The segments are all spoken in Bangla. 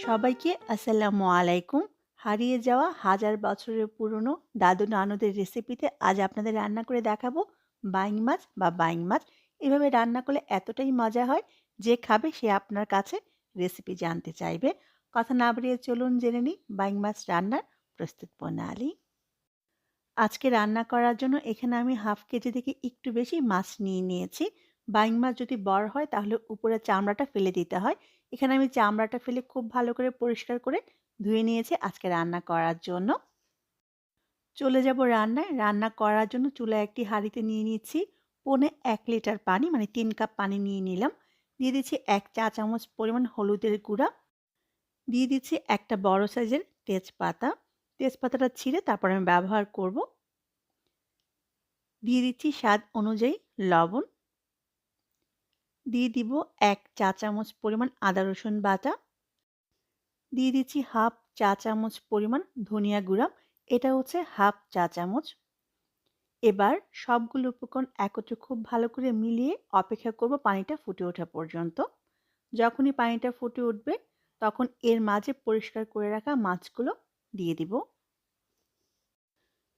সবাইকে আসসালামু আলাইকুম। হারিয়ে যাওয়া হাজার বছরের পুরনো দাদু নানুদের রেসিপিতে আজ আপনাদের রান্না করে দেখাবো। বাইং মাছ বা বাইং মাছ, এভাবে রান্না করলে এতটাই মজা হয় যে খাবে সে আপনার কাছে রেসিপি জানতে চাইবে। কথা না বাড়িয়ে চলুন জেনে নিই বাইং মাছ রান্নার প্রস্তুত প্রণালী। আজকে রান্না করার জন্য এখানে আমি হাফ কেজি থেকে একটু বেশি মাছ নিয়ে নিয়েছি। বাইং মাছ যদি বড় হয় তাহলে উপরে চামড়াটা ফেলে দিতে হয়। এখানে আমি চামড়াটা ফেলে খুব ভালো করে পরিষ্কার করে ধুয়ে নিয়েছি আজকে রান্না করার জন্য। চলে যাব রান্নায়। রান্না করার জন্য চুলা একটি হাঁড়িতে নিয়ে নিচ্ছি পনে এক লিটার পানি মানে তিন কাপ পানি নিয়ে নিলাম। দিয়ে দিচ্ছি এক চা চামচ পরিমাণ হলুদের গুঁড়া। দিয়ে দিচ্ছি একটা বড় সাইজের তেজপাতা। তেজপাতাটা ছিঁড়ে তারপর আমি ব্যবহার করব। দিয়ে দিচ্ছি স্বাদ অনুযায়ী লবণ। দিয়ে দিব এক চা চামচ পরিমাণ আদা, রসুন বাটা। দিয়ে দিচ্ছি হাফ চা চামচ পরিমাণ ধনিয়া গুঁড়া, এটা হচ্ছে হাফ চা চামচ। এবার সবগুলো উপকরণ একত্রে খুব ভালো করে মিলিয়ে অপেক্ষা করব পানিটা ফুটে ওঠা পর্যন্ত। যখনই পানিটা ফুটে উঠবে, তখন এর মাঝে পরিষ্কার করে রাখা মাছগুলো দিয়ে দিব।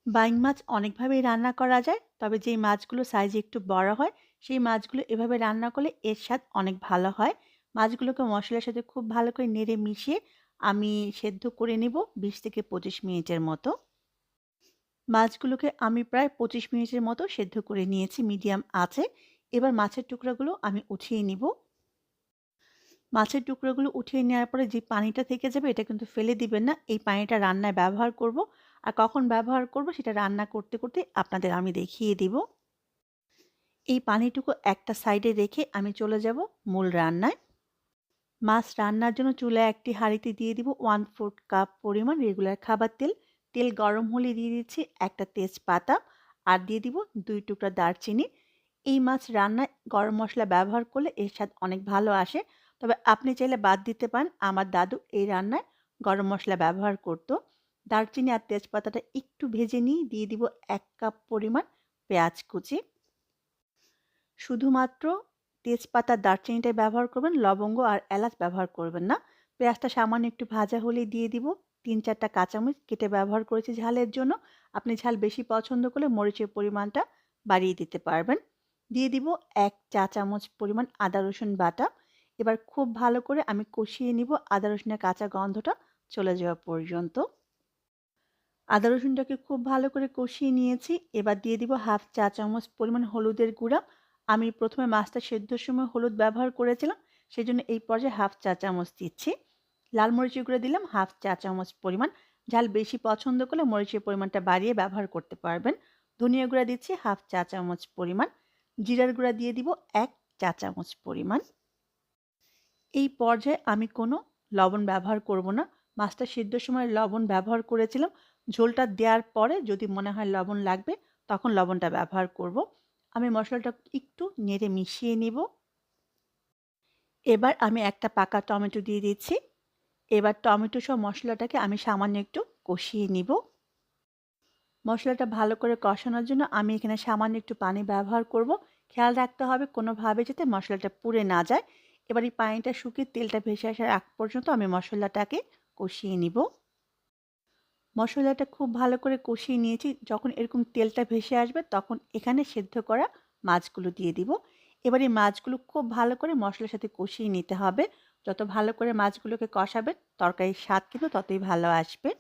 বাইং মাছ অনেকভাবেই রান্না করা যায়, তবে যেই মাছগুলো সাইজে একটু বড় হয় সেই মাছগুলো এভাবে রান্না করলে এর স্বাদ অনেক ভালো হয়। মাছগুলোকে মশলার সাথে খুব ভালো করে নেড়ে মিশিয়ে আমি সেদ্ধ করে নেব বিশ থেকে পঁচিশ মিনিটের মতো। মাছগুলোকে আমি প্রায় পঁচিশ মিনিটের মতো সেদ্ধ করে নিয়েছি, মিডিয়াম আছে। এবার মাছের টুকরাগুলো আমি উঠিয়ে নিব। মাছের টুকরোগুলো উঠিয়ে নেওয়ার পরে যে পানিটা থেকে যাবে এটা কিন্তু ফেলে দিবেন না। এই পানিটা রান্নায় ব্যবহার করব। আর কখন ব্যবহার করব সেটা রান্না করতে করতে আপনাদের আমি দেখিয়ে দিব। এই পানিটুকু একটা সাইডে রেখে আমি চলে যাব মূল রান্নায়। মাছ রান্নার জন্য চুলায় একটি হাঁড়িতে দিয়ে দিব ওয়ান ফোর্থ কাপ পরিমাণ রেগুলার খাবার তেল। তেল গরম হলে দিয়ে দিচ্ছি একটা তেজপাতা আর দিয়ে দিব দুই টুকরা দারচিনি। এই মাছ রান্নায় গরম মশলা ব্যবহার করলে এর স্বাদ অনেক ভালো আসে। তবে আপনি চাইলে বাদ দিতে পারেন, আমার দাদু এই রান্নায় গরম মশলা ব্যবহার করত। দারচিনি আর তেজপাতাটা একটু ভেজে নিয়ে দিয়ে দিব এক কাপ পরিমাণ পেঁয়াজ কুচি। শুধুমাত্র তেজপাতা দারচিনিটাই ব্যবহার করবেন, লবঙ্গ আর এলাচ ব্যবহার করবেন না। পেঁয়াজটা সামান্য একটু ভাজা হলেই দিয়ে দিব। তিন চারটা কাঁচামরিচ কেটে ব্যবহার করেছি ঝালের জন্য। আপনি ঝাল বেশি পছন্দ করলে মরিচের পরিমাণটা বাড়িয়ে দিতে পারবেন। দিয়ে দিব এক চা চামচ পরিমাণ আদা রসুন বাটা। এবার খুব ভালো করে আমি কষিয়ে নিব আদা রসুনের কাঁচা গন্ধটা চলে যাওয়া পর্যন্ত। আদা রসুনটাকে খুব ভালো করে কষিয়ে নিয়েছি। এবার দিয়ে দিব হাফ চা চামচ পরিমাণ হলুদের গুঁড়া। আমি প্রথমে মাছটা সেদ্ধর সময় হলুদ ব্যবহার করেছিলাম সেই জন্য এই পর্যায়ে হাফ চা চামচ দিচ্ছি। লাল মরিচের গুঁড়ো দিলাম, হাফ চা চামচ পরিমাণ। ঝাল বেশি পছন্দ করলে মরিচের পরিমাণটা বাড়িয়ে ব্যবহার করতে পারবেন। ধনিয়া গুঁড়া দিচ্ছি, হাফ চা চামচ পরিমাণ। জিরার গুঁড়া দিয়ে দিব এক চা চামচ পরিমাণ। এই পর্যায়ে আমি কোনো লবণ ব্যবহার করব না। মাছটা সিদ্ধর সময় লবণ ব্যবহার করেছিলাম। ঝোলটা দেওয়ার পরে যদি মনে হয় লবণ লাগবে, তখন লবণটা ব্যবহার করব। আমি মশলাটা একটু নেড়ে মিশিয়ে নেব। এবার আমি একটা পাকা টমেটো দিয়ে দিচ্ছি। এবার টমেটো সহ মশলাটাকে আমি সামান্য একটু কষিয়ে নিব। মশলাটা ভালো করে কষানোর জন্য আমি এখানে সামান্য একটু পানি ব্যবহার করব। খেয়াল রাখতে হবে কোনোভাবে যাতে মশলাটা পুড়ে না যায়। এবার এই পানিটা শুকিয়ে তেলটা ভেসে আসার আগ পর্যন্ত আমি মশলাটাকে কষিয়ে নিব। মশলাটা খুব ভালো করে কষিয়ে নিয়েছি। যখন এরকম তেলটা ভেসে আসবে তখন এখানে সেদ্ধ করা মাছগুলো দিয়ে দিব। এবার এই মাছগুলো খুব ভালো করে মশলার সাথে কষিয়ে নিতে হবে। যত ভালো করে মাছগুলোকে কষাবেন তরকারির স্বাদ কিন্তু ততই ভালো আসবে।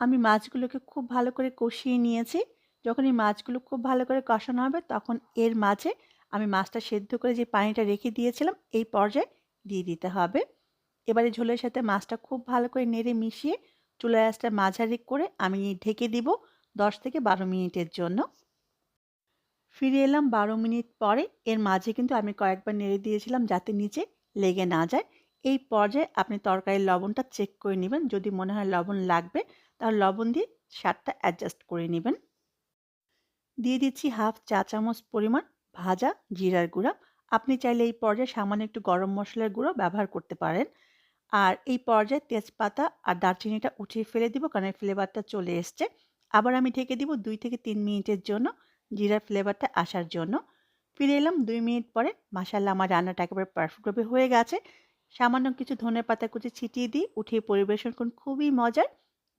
আমি মাছগুলোকে খুব ভালো করে কষিয়ে নিয়েছি। যখন এই মাছগুলো খুব ভালো করে কষানো হবে তখন এর মাঝে আমি মাছটা সেদ্ধ করে যে পানিটা রেখে দিয়েছিলাম এই পর্যায়ে দিয়ে দিতে হবে। এবারে ঝোলের সাথে মাছটা খুব ভালো করে নেড়ে মিশিয়ে চুলা আঁচটা মাঝারি করে আমি ঢেকে দিব দশ থেকে বারো মিনিটের জন্য। ফিরে এলাম বারো মিনিট পরে, এর মাঝে কিন্তু আমি কয়েকবার নেড়ে দিয়েছিলাম যাতে নিচে লেগে না যায়। এই পর্যায়ে আপনি তরকারির লবণটা চেক করে নেবেন। যদি মনে হয় লবণ লাগবে তাহলে লবণ দিয়ে স্বাদটা অ্যাডজাস্ট করে নেবেন। দিয়ে দিচ্ছি হাফ চা চামচ পরিমাণ ভাজা জিরার গুঁড়া। আপনি চাইলে এই পর্যায়ে সামান্য একটু গরম মশলার গুঁড়ো ব্যবহার করতে পারেন। আর এই পর্যায়ে তেজপাতা আর দারচিনিটা উঠিয়ে ফেলে দিব কারণ ফ্লেভারটা চলে এসছে। আবার আমি ঢেকে দিব দুই থেকে তিন মিনিটের জন্য জিরার ফ্লেভারটা আসার জন্য। ফিরে এলাম দুই মিনিট পরে মাসাল্লাহ আমার রান্নাটা একেবারে পারফেক্টভাবে হয়ে গেছে। সামান্য কিছু ধনে পাতা কুচি ছিটিয়ে দিই, উঠিয়ে পরিবেশন করুন, খুবই মজার।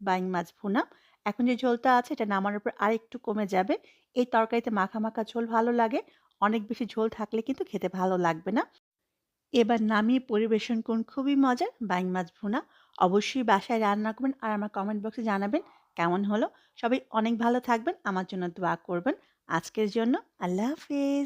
বাইং মাছ ভুনা। এখন যে ঝোলটা আছে এটা নামানোর পর আর একটু কমে যাবে। এই তরকারিতে মাখা মাখা ঝোল ভালো লাগে। অনেক বেশি ঝোল থাকলে কিন্তু খেতে ভালো লাগবে না। এবার নামিয়ে পরিবেশন করুন। খুবই মজার। বাইং মাছ ভুনা। অবশ্যই বাসায় রান্না করবেন আর আমার কমেন্ট বক্সে জানাবেন কেমন হলো। সবাই অনেক ভালো থাকবেন। আমার জন্য দোয়া করবেন। আজকের জন্য আল্লাহ হাফিজ।